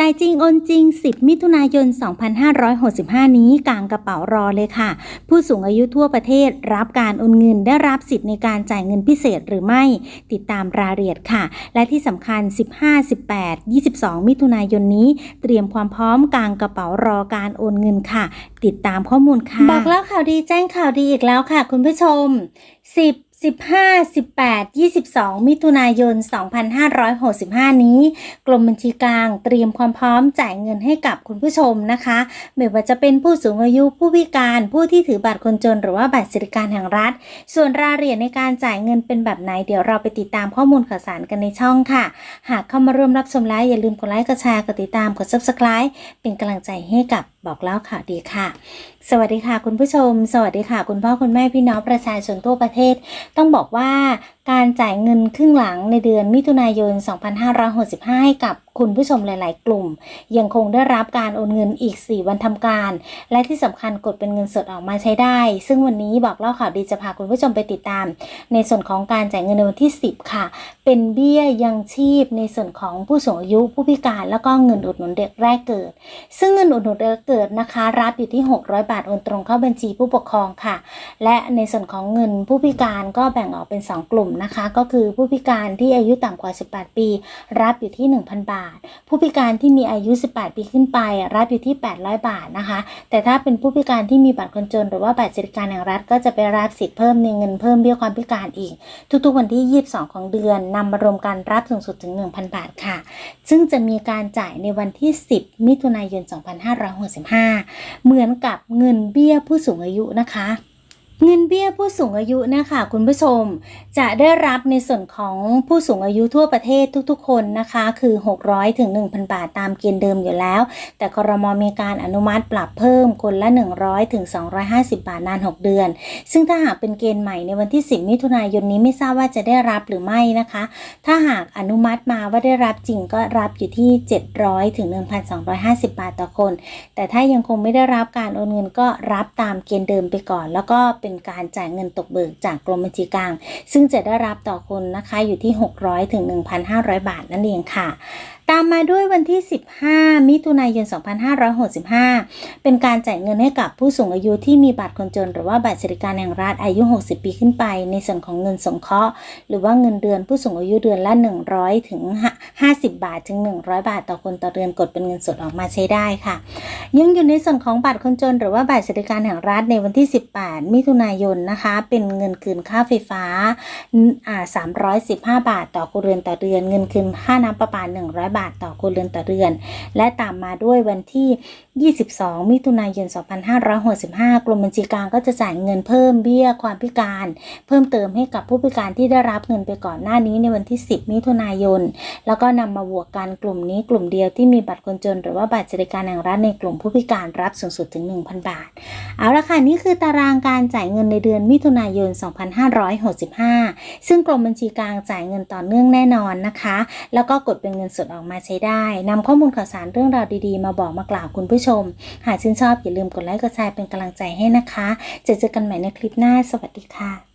จ่ายจริงโอนจริง 10 มิถุนายน 2565 นี้กลางกระเป๋ารอเลยค่ะ ผู้สูงอายุทั่วประเทศรับการโอนเงินได้รับสิทธิ์ในการจ่ายเงินพิเศษหรือไม่ ติดตามรายละเอียดค่ะ และที่สำคัญ 15 18 22 มิถุนายนนี้ เตรียมความพร้อมกลางกระเป๋ารอการโอนเงินค่ะ ติดตามข้อมูลค่ะ บอกแล้วข่าวดีแจ้งข่าวดีอีกแล้วค่ะ คุณผู้ชม 10 15 18 22 มิถุนายน 2565 นี้ กรมบัญชีกลางเตรียมความพร้อมจ่ายเงินให้กับคุณผู้ชมนะคะ ไม่ว่าจะเป็นผู้สูงอายุผู้พิการผู้ที่ถือบัตรคนจน หรือว่าบัตรสวัสดิการแห่งรัฐ ส่วนรายละเอียดในการจ่ายเงินเป็นแบบไหน เดี๋ยวเราไปติดตามข้อมูลข่าวสารกันในช่องค่ะ หากเข้ามาร่วมรับชมไลฟ์อย่าลืมกดไลค์กดแชร์กดติดตามกด subscribe เป็นกำลังใจให้กับ บอกเล่าข่าวดีค่ะ สวัสดีค่ะคุณผู้ชม สวัสดีค่ะ คุณพ่อคุณแม่พี่น้องประชาชนทั่วประเทศ ต้องบอกว่าการจ่ายเงินครึ่งหลังในเดือนมิถุนายน 2565 ให้กับ คุณผู้ชมหลาย ๆ กลุ่ม ยังคงได้รับการโอนเงินอีก 4 วันทำการ และที่สำคัญกดเป็นเงินสดออกมาใช้ได้ ซึ่งวันนี้บอกเล่าข่าวดีจะพาคุณผู้ชมไปติดตาม ในส่วนของการจ่ายเงินในวันที่ 10 ค่ะ เป็นเบี้ยยังชีพในส่วนของผู้สูงอายุผู้พิการแล้วก็เงินอุดหนุนเด็กแรกเกิด ซึ่งเงินอุดหนุนเด็กแรกเกิดนะคะ รับอยู่ที่ 600 บาทโอนตรงเข้าบัญชีผู้ปกครองค่ะ และในส่วนของเงินผู้พิการก็แบ่งออกเป็น 2 กลุ่มนะคะ ก็คือผู้พิการที่อายุต่ำกว่า 18 ปี รับอยู่ที่ 1,000 บาทผู้พิการที่มีอายุ 18 ปีขึ้นไป รับอยู่ที่ 800 บาทนะคะ แต่ถ้าเป็นผู้พิการที่มีบัตรคนจน หรือว่าบัตรสวัสดิการแห่งรัฐก็จะไปรับสิทธิ์เพิ่มในเงินเพิ่มเบี้ยความพิการอีก ทุกๆวันที่ 22 ของเดือนนำมารวมกันรับสูงสุดถึง 1,000 บาทค่ะ ซึ่งจะมีการจ่ายในวันที่ 10 มิถุนายน 2565 เหมือนกับเงินเบี้ยผู้สูงอายุนะคะ เงินเบี้ยผู้สูงอายุนะคะคุณผู้ชม จะได้รับในส่วนของผู้สูงอายุทั่วประเทศทุกๆ คนนะคะ คือ 600ถึง1,000 บาทตามเกณฑ์เดิมอยู่แล้ว แต่ครมมีการอนุมัติปรับเพิ่มคนละ 100ถึง250 บาทนาน 6 เดือน ซึ่งถ้าหากเป็นเกณฑ์ใหม่ในวันที่ 10 มิถุนายนนี้ไม่ทราบว่าจะได้รับหรือไม่นะคะ ถ้าหากอนุมัติมาว่าได้รับจริงก็รับอยู่ที่ 700ถึง1,250 บาทต่อคน แต่ถ้ายังคงไม่ได้รับการโอนเงินก็รับตามเกณฑ์เดิมไปก่อน แล้วก็เป็น็นการจ่ายเงินตกเบิกจากกรมบัญชีกลาง ซึ่งจะได้รับต่อคนนะคะอยู่ที่ 600ถึง1,500 บาทนั่นเองค่ะ ตามมาด้วยวันที่ 15 มิถุนายน 2565 เป็นการจ่ายเงินให้กับผู้สูงอายุที่มีบัตรคนจน หรือว่าบัตรสวัสดิการแห่งรัฐอายุ 60 ปีขึ้นไป ในส่วนของเงินสงเคราะห์หรือว่าเงินเดือนผู้สูงอายุเดือนละ 100 ถึง 50 บาท ถึง 100 บาท ต่อคนต่อเดือนกดเป็นเงินสดออกมาใช้ได้ค่ะ ยังอยู่ในส่วนของบัตรคนจน หรือว่าบัตรสวัสดิการแห่งรัฐในวันที่ 18 มิถุนายนนะคะ เป็นเงินคืนค่าไฟฟ้า315 บาท ต่อครัวเรือนต่อเดือน เงินคืนค่าน้ำประปา 100 บาทต่อครัวเรือนต่อเดือน และตามมาด้วยวันที่ 22 มิถุนายน 2565 กรมบัญชีกลางก็จะจ่ายเงินเพิ่มเบี้ยความพิการ เพิ่มเติมให้กับผู้พิการที่ได้รับเงินไปก่อนหน้านี้ในวันที่ 10 มิถุนายน แล้วก็นำมาบวกกันกลุ่มนี้กลุ่มเดียวที่มีบัตรคนจน หรือว่าบัตรสวัสดิการแห่งรัฐในกลุ่มผู้พิการรับสูงสุดถึง 1,000 บาท เอาละค่ะนี่คือตารางการจ่ายเงินในเดือนมิถุนายน 2565 ซึ่งกรมบัญชีกลางจ่ายเงินต่อเนื่องแน่นอนนะคะ แล้วก็กดเป็นเงินสดออกมามาใช้ได้นำข้อมูลข่าวสารเรื่องราวดีๆ มาบอกมากล่าวคุณผู้ชม หากชื่นชอบอย่าลืมกดไลค์กดแชร์เป็นกำลังใจให้นะคะ จะเจอกันใหม่ในคลิปหน้า สวัสดีค่ะ